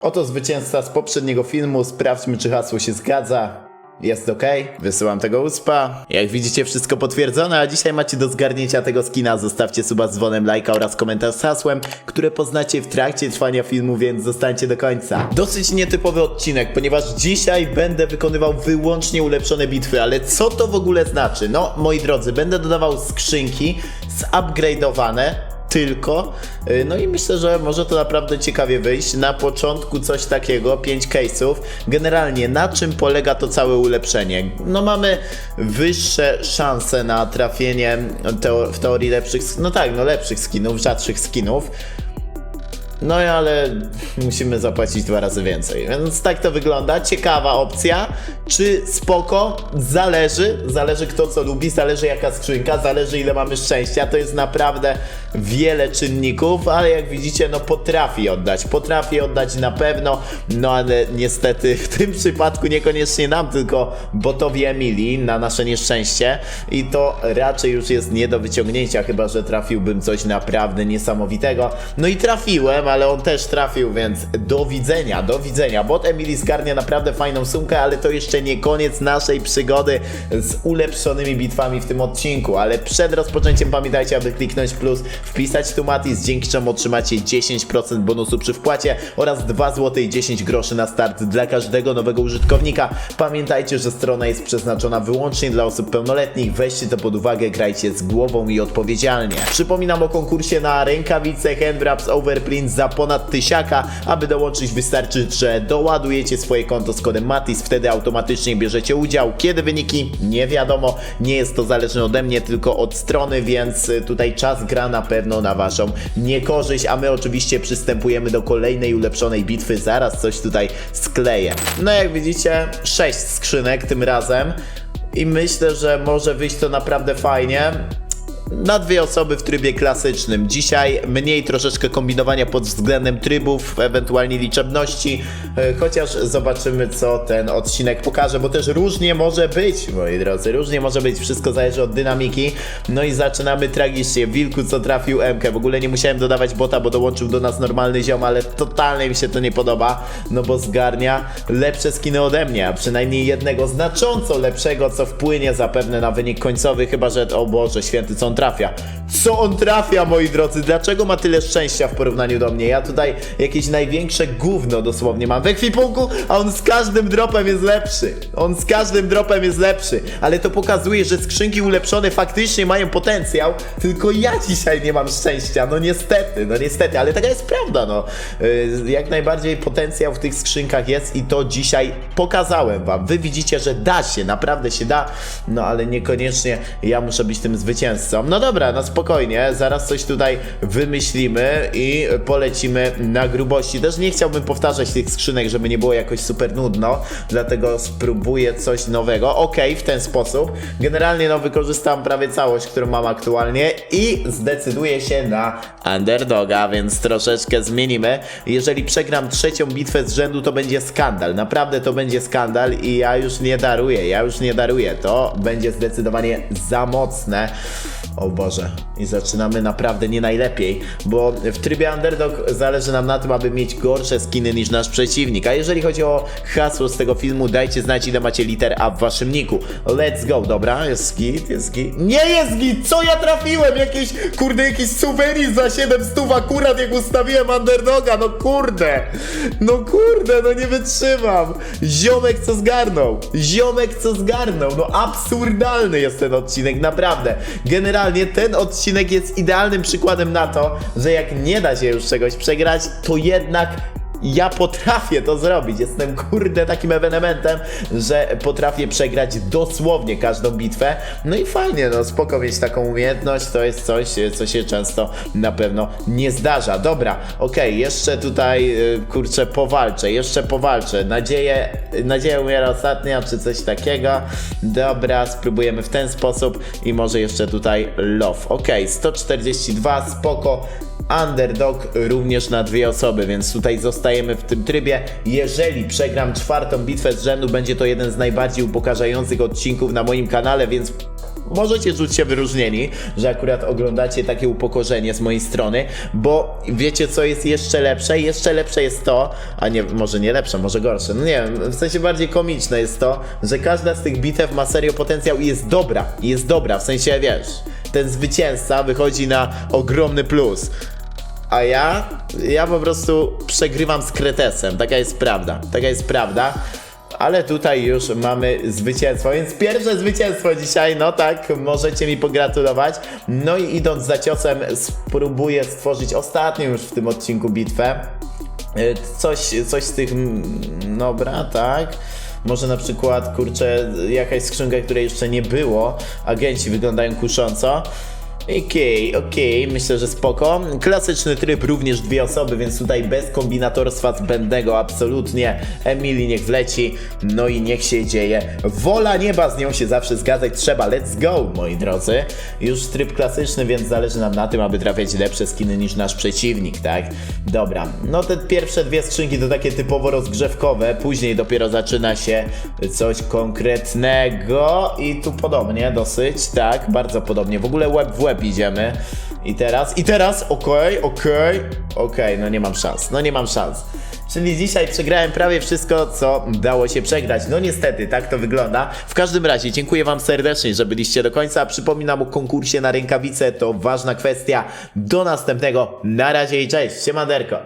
Oto zwycięzca z poprzedniego filmu. Sprawdźmy, czy hasło się zgadza. Jest ok. Wysyłam tego uspa. Jak widzicie, wszystko potwierdzone, a dzisiaj macie do zgarnięcia tego skina. Zostawcie suba z dzwonem, lajka oraz komentarz z hasłem, które poznacie w trakcie trwania filmu, więc zostańcie do końca. Dosyć nietypowy odcinek, ponieważ dzisiaj będę wykonywał wyłącznie ulepszone bitwy, ale co to w ogóle znaczy? No, moi drodzy, będę dodawał skrzynki zupgrade'owane tylko. Y, No i myślę, że może to naprawdę ciekawie wyjść. Na początku coś takiego, 5 case'ów. Generalnie na czym polega to całe ulepszenie? No mamy wyższe szanse na trafienie teo- w teorii lepszych, no tak, no lepszych skinów, rzadszych skinów. No ale musimy zapłacić dwa razy więcej. Więc tak to wygląda. Ciekawa opcja. Czy spoko? Zależy. Zależy kto co lubi, zależy jaka skrzynka, zależy ile mamy szczęścia. To jest naprawdę wiele czynników, ale jak widzicie, no potrafi oddać. Potrafi oddać na pewno, no ale niestety w tym przypadku niekoniecznie nam, tylko botowi Emilii na nasze nieszczęście. I to raczej już jest nie do wyciągnięcia, chyba że trafiłbym coś naprawdę niesamowitego. No i trafiłem, ale on też trafił, więc do widzenia, do widzenia. Bot Emily zgarnia naprawdę fajną sumkę, ale to jeszcze nie koniec naszej przygody z ulepszonymi bitwami w tym odcinku. Ale przed rozpoczęciem pamiętajcie, aby kliknąć plus, wpisać tu Matis, dzięki czemu otrzymacie 10% bonusu przy wpłacie oraz 2 zł i 10 groszy na start dla każdego nowego użytkownika. Pamiętajcie, że strona jest przeznaczona wyłącznie dla osób pełnoletnich. Weźcie to pod uwagę, grajcie z głową i odpowiedzialnie. Przypominam o konkursie na rękawice Handwraps Overprint za ponad tysiaka. Aby dołączyć wystarczy, że doładujecie swoje konto z kodem MATIS, wtedy automatycznie bierzecie udział. Kiedy wyniki? Nie wiadomo, nie jest to zależne ode mnie, tylko od strony, więc y, tutaj czas gra na pewno na waszą niekorzyść, a my oczywiście przystępujemy do kolejnej ulepszonej bitwy, zaraz coś tutaj skleję. No jak widzicie, 6 skrzynek tym razem i myślę, że może wyjść to naprawdę fajnie na dwie osoby w trybie klasycznym. Dzisiaj mniej troszeczkę kombinowania pod względem trybów, ewentualnie liczebności, e, chociaż zobaczymy, co ten odcinek pokaże, bo też różnie może być, moi drodzy, różnie może być, wszystko zależy od dynamiki. No i zaczynamy tragicznie. Wilku, co trafił MK. W ogóle nie musiałem dodawać bota, bo dołączył do nas normalny ziom, ale totalnie mi się to nie podoba, no bo zgarnia lepsze skiny ode mnie, a przynajmniej jednego znacząco lepszego, co wpłynie zapewne na wynik końcowy, chyba że, o Boże święty, co on trafia. Co on trafia, moi drodzy? Dlaczego ma tyle szczęścia w porównaniu do mnie? Ja tutaj jakieś największe gówno dosłownie mam w ekwipunku, a on z każdym dropem jest lepszy. On z każdym dropem jest lepszy. Ale to pokazuje, że skrzynki ulepszone faktycznie mają potencjał, tylko ja dzisiaj nie mam szczęścia. No niestety, no niestety, ale taka jest prawda, no. Yy, Jak najbardziej potencjał w tych skrzynkach jest i to dzisiaj pokazałem wam. Wy widzicie, że da się, naprawdę się da, no ale niekoniecznie ja muszę być tym zwycięzcą. No dobra, no spokojnie, zaraz coś tutaj wymyślimy i polecimy na grubości. Też nie chciałbym powtarzać tych skrzynek, żeby nie było jakoś super nudno, dlatego spróbuję coś nowego. Ok, w ten sposób. Generalnie no wykorzystam prawie całość, którą mam aktualnie i zdecyduję się na underdoga, więc troszeczkę zmienimy. Jeżeli przegram trzecią bitwę z rzędu, to będzie skandal. Naprawdę to będzie skandal i ja już nie daruję, ja już nie daruję. To będzie zdecydowanie za mocne. O Boże. I zaczynamy naprawdę nie najlepiej, bo w trybie underdog zależy nam na tym, aby mieć gorsze skiny niż nasz przeciwnik. A jeżeli chodzi o hasło z tego filmu, dajcie znać ile macie liter A w waszym niku. Let's go, dobra, jest git, jest git. Nie jest git! Co ja trafiłem? Jakieś, kurde, jakiś suwenir za 700 akurat jak ustawiłem underdoga, no kurde! No kurde, no nie wytrzymam! Ziomek co zgarnął! Ziomek co zgarnął! No absurdalny jest ten odcinek, naprawdę. Generalnie ten odcinek jest idealnym przykładem na to, że jak nie da się już czegoś przegrać, to jednak ja potrafię to zrobić. Jestem kurde takim ewenementem, że potrafię przegrać dosłownie każdą bitwę. No i fajnie, no spoko mieć taką umiejętność, to jest coś, co się często na pewno nie zdarza. Dobra, okej, jeszcze tutaj y, kurczę powalczę, jeszcze powalczę. Nadzieję, nadzieja umiera ostatnia, czy coś takiego. Dobra, spróbujemy w ten sposób i może jeszcze tutaj love. Okej, 142, spoko. Underdog również na dwie osoby, więc tutaj zostajemy w tym trybie. Jeżeli przegram czwartą bitwę z rzędu, będzie to jeden z najbardziej upokarzających odcinków na moim kanale, więc możecie czuć się wyróżnieni, że akurat oglądacie takie upokorzenie z mojej strony, bo wiecie co jest jeszcze lepsze? Jeszcze lepsze jest to, a nie, może nie lepsze, może gorsze, no nie wiem, w sensie bardziej komiczne jest to, że każda z tych bitew ma serio potencjał i jest dobra, jest dobra, w sensie wiesz, ten zwycięzca wychodzi na ogromny plus. A ja, ja po prostu przegrywam z Kretesem. Taka jest prawda. Taka jest prawda. Ale tutaj już mamy zwycięstwo, więc pierwsze zwycięstwo dzisiaj, no tak, możecie mi pogratulować. No i idąc za ciosem, spróbuję stworzyć ostatnią już w tym odcinku bitwę. Y, Coś, coś z tych, mm, dobra, tak. Może na przykład, kurczę, jakaś skrzynka, której jeszcze nie było. Agenci wyglądają kusząco. Okej, okej, myślę, że spoko. Klasyczny tryb, również dwie osoby, więc tutaj bez kombinatorstwa zbędnego, absolutnie. Emily niech wleci, no i niech się dzieje. Wola nieba, z nią się zawsze zgadzać trzeba. Let's go, moi drodzy. Już tryb klasyczny, więc zależy nam na tym, aby trafiać lepsze skiny niż nasz przeciwnik, tak? Dobra, no te pierwsze dwie skrzynki to takie typowo rozgrzewkowe, później dopiero zaczyna się coś konkretnego i tu podobnie dosyć, tak? Bardzo podobnie. W ogóle łeb w łeb idziemy. I teraz, i teraz, okej, okej, okej, no nie mam szans, no nie mam szans. Czyli dzisiaj przegrałem prawie wszystko, co dało się przegrać. No niestety, tak to wygląda. W każdym razie, dziękuję Wam serdecznie, że byliście do końca. Przypominam o konkursie na rękawice, to ważna kwestia. Do następnego, na razie i cześć, siemaderko.